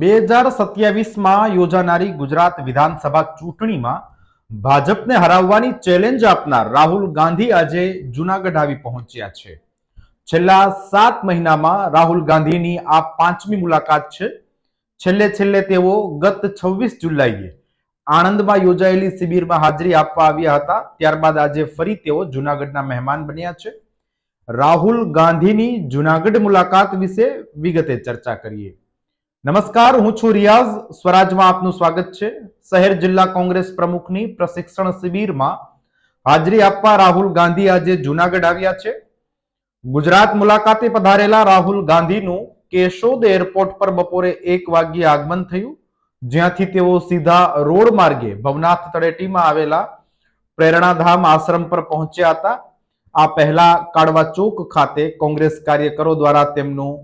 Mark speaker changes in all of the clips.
Speaker 1: બે હજાર સત્યાવીસમાં યોજાનારી ગુજરાત વિધાનસભા ચૂંટણીમાં ભાજપને હરાવવાની ચેલેન્જ આપનાર રાહુલ ગાંધી આજે જુનાગઢ આવી પહોંચ્યા છે. છેલ્લા સાત મહિનામાં રાહુલ ગાંધીની આ પાંચમી મુલાકાત છે. છેલ્લે છેલ્લે તેઓ ગત છવ્વીસ જુલાઈએ આણંદમાં યોજાયેલી શિબિરમાં હાજરી આપવા આવ્યા હતા. ત્યારબાદ આજે ફરી તેઓ જુનાગઢના મહેમાન બન્યા છે. રાહુલ ગાંધીની જુનાગઢ મુલાકાત વિશે વિગતે ચર્ચા કરીએ. નમસ્કાર, હું છું રિયાઝ. સ્વરાજમાં આપનું સ્વાગત છે. શહેર જિલ્લા કોંગ્રેસ પ્રમુખની પ્રશિક્ષણ શિબિરમાં હાજરી આપવા રાહુલ ગાંધી આજે જુનાગઢ આવ્યા છે. ગુજરાત મુલાકાતે પધારેલા રાહુલ ગાંધીનું કેશોદ એરપોર્ટ પર બપોરે એક વાગ્યે આગમન થયું, જ્યાંથી તેઓ સીધા રોડ માર્ગે ભવનાથ તળેટીમાં આવેલા પ્રેરણાધામ આશ્રમ પર પહોંચ્યા હતા. આ પહેલા કાળવા ચોક ખાતે કોંગ્રેસ કાર્યકરો દ્વારા તેમનું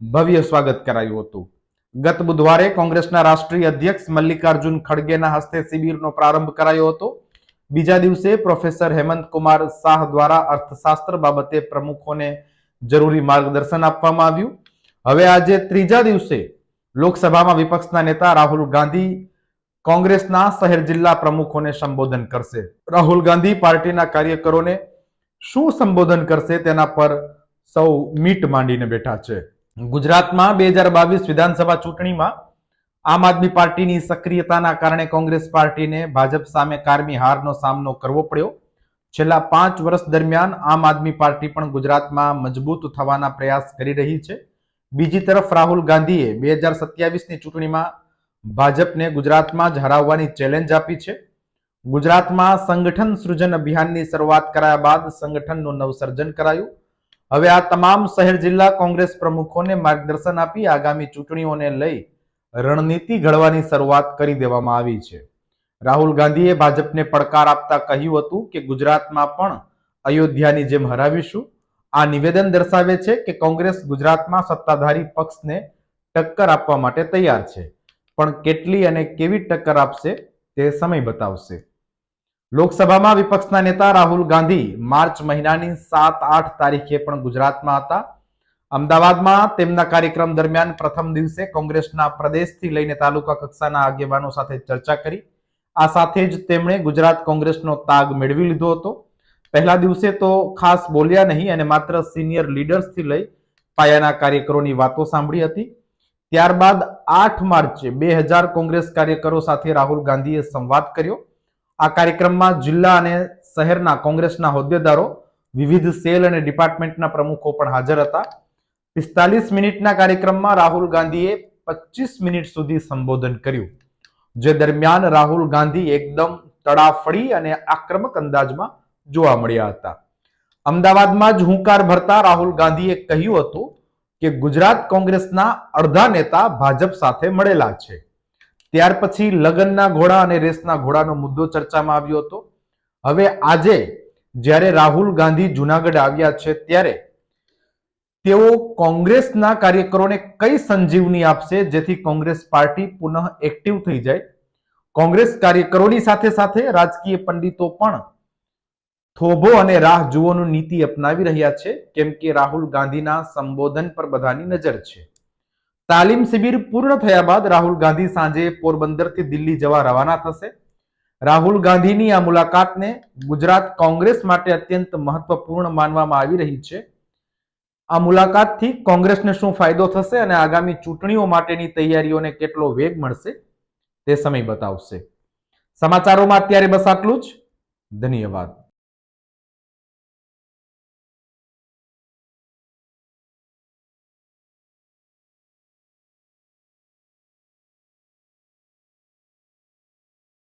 Speaker 1: ભવ્ય સ્વાગત કરાયું હતું. ગત બુધવારે કોંગ્રેસના રાષ્ટ્રીય અધ્યક્ષ મલ્લિકાર્જુન ખડગેના હસ્તે શિબિરનો પ્રારંભ કરાયો હતો. બીજા દિવસે પ્રોફેસર હેમંત કુમાર શાહ દ્વારા અર્થશાસ્ત્ર બાબતે પ્રમુખોને જરૂરી માર્ગદર્શન આપવામાં આવ્યું. હવે આજે ત્રીજા દિવસે લોકસભામાં વિપક્ષના નેતા રાહુલ ગાંધી કોંગ્રેસના શહેર જિલ્લા પ્રમુખોને સંબોધન કરશે. રાહુલ ગાંધી પાર્ટીના કાર્યકરોને શું સંબોધન કરશે તેના પર સૌ મીટ માંડીને બેઠા છે. ગુજરાતમાં બે હજાર બાવીસ વિધાનસભા ચૂંટણીમાં આમ આદમી પાર્ટીની સક્રિયતાના કારણે કોંગ્રેસ પાર્ટીને ભાજપ સામે કારમી હારનો સામનો કરવો પડ્યો. છેલ્લા પાંચ વર્ષ દરમિયાન આમ આદમી પાર્ટી પણ ગુજરાતમાં મજબૂત થવાના પ્રયાસ કરી રહી છે. બીજી તરફ રાહુલ ગાંધીએ બે હજાર સત્યાવીસની ચૂંટણીમાં ભાજપને ગુજરાતમાં જ હરાવવાની ચેલેન્જ આપી છે. ગુજરાતમાં સંગઠન સૃજન અભિયાનની શરૂઆત કરાયા બાદ સંગઠનનું નવસર્જન કરાયું. હવે આ તમામ શહેર જિલ્લા કોંગ્રેસ પ્રમુખોને માર્ગદર્શન આપી આગામી ચૂંટણીઓને લઈ રણનીતિ ઘડવાની શરૂઆત કરી દેવામાં આવી છે. રાહુલ ગાંધીએ ભાજપને પડકાર આપતા કહ્યું હતું કે ગુજરાતમાં પણ અયોધ્યાની જેમ હરાવીશું. આ નિવેદન દર્શાવે છે કે કોંગ્રેસ ગુજરાતમાં સત્તાધારી પક્ષને ટક્કર આપવા માટે તૈયાર છે. પણ કેટલી અને કેવી ટક્કર આપશે તે સમય બતાવશે. લોકસભામાં વિપક્ષના નેતા રાહુલ ગાંધી માર્ચ મહિનાની સાત આઠ તારીખે પણ ગુજરાતમાં હતા. અમદાવાદમાં તેમના કાર્યક્રમ દરમિયાન પ્રથમ દિવસે કોંગ્રેસના પ્રદેશથી લઈને તાલુકા કક્ષાના આગેવાનો સાથે ચર્ચા કરી. આ સાથે જ તેમણે ગુજરાત કોંગ્રેસનો તાગ મેળવી લીધો હતો. પહેલા દિવસે તો ખાસ બોલ્યા નહીં અને માત્ર સિનિયર લીડર્સથી લઈ પાયાના કાર્યકરોની વાતો સાંભળી હતી. ત્યારબાદ આઠ માર્ચે બે હજાર કોંગ્રેસ કાર્યકરો સાથે રાહુલ ગાંધીએ સંવાદ કર્યો. આ કાર્યક્રમમાં જિલ્લા અને શહેરના કોંગ્રેસના હોદ્દેદારો, વિવિધ સેલ અને ડિપાર્ટમેન્ટના પ્રમુખો પણ હાજર હતા. પિસ્તાલીસ મિનિટના કાર્યક્રમમાં રાહુલ ગાંધીએ પચીસ મિનિટ સુધી સંબોધન કર્યું. જે દરમિયાન રાહુલ ગાંધી એકદમ તડાફડી અને આક્રમક અંદાજમાં જોવા મળ્યા હતા. અમદાવાદમાં જ હુંકાર ભરતા રાહુલ ગાંધીએ કહ્યું હતું કે ગુજરાત કોંગ્રેસના અડધા નેતા ભાજપ સાથે મળેલા છે. ત્યાર પછી લગ્નના ઘોડા અને રેસના ઘોડાનો મુદ્દો ચર્ચામાં આવ્યો હતો. હવે આજે જ્યારે રાહુલ ગાંધી જુનાગઢ આવ્યા છે ત્યારે તેઓ કોંગ્રેસના કાર્યકરોને કઈ સંજીવની આપશે જેથી કોંગ્રેસ પાર્ટી પુનઃ એક્ટિવ થઈ જાય? કોંગ્રેસ કાર્યકરોની સાથે સાથે રાજકીય પંડિતો પણ થોભો અને રાહ જુઓનું નીતિ અપનાવી રહ્યા છે, કેમ કે રાહુલ ગાંધીના સંબોધન પર બધાની નજર છે. તાલીમ શિબિર પૂર્ણ થયા બાદ રાહુલ ગાંધી સાંજે પોરબંદરથી દિલ્હી જવા રવાના થશે. રાહુલ ગાંધીની આ મુલાકાતને ગુજરાત કોંગ્રેસ માટે અત્યંત મહત્વપૂર્ણ માનવામાં આવી રહી છે. આ મુલાકાતથી કોંગ્રેસને શું ફાયદો થશે અને આગામી ચૂંટણીઓ માટેની તૈયારીઓને કેટલો વેગ મળશે તે સમય બતાવશે. સમાચારોમાં અત્યારે બસ આટલું જ. ધન્યવાદ.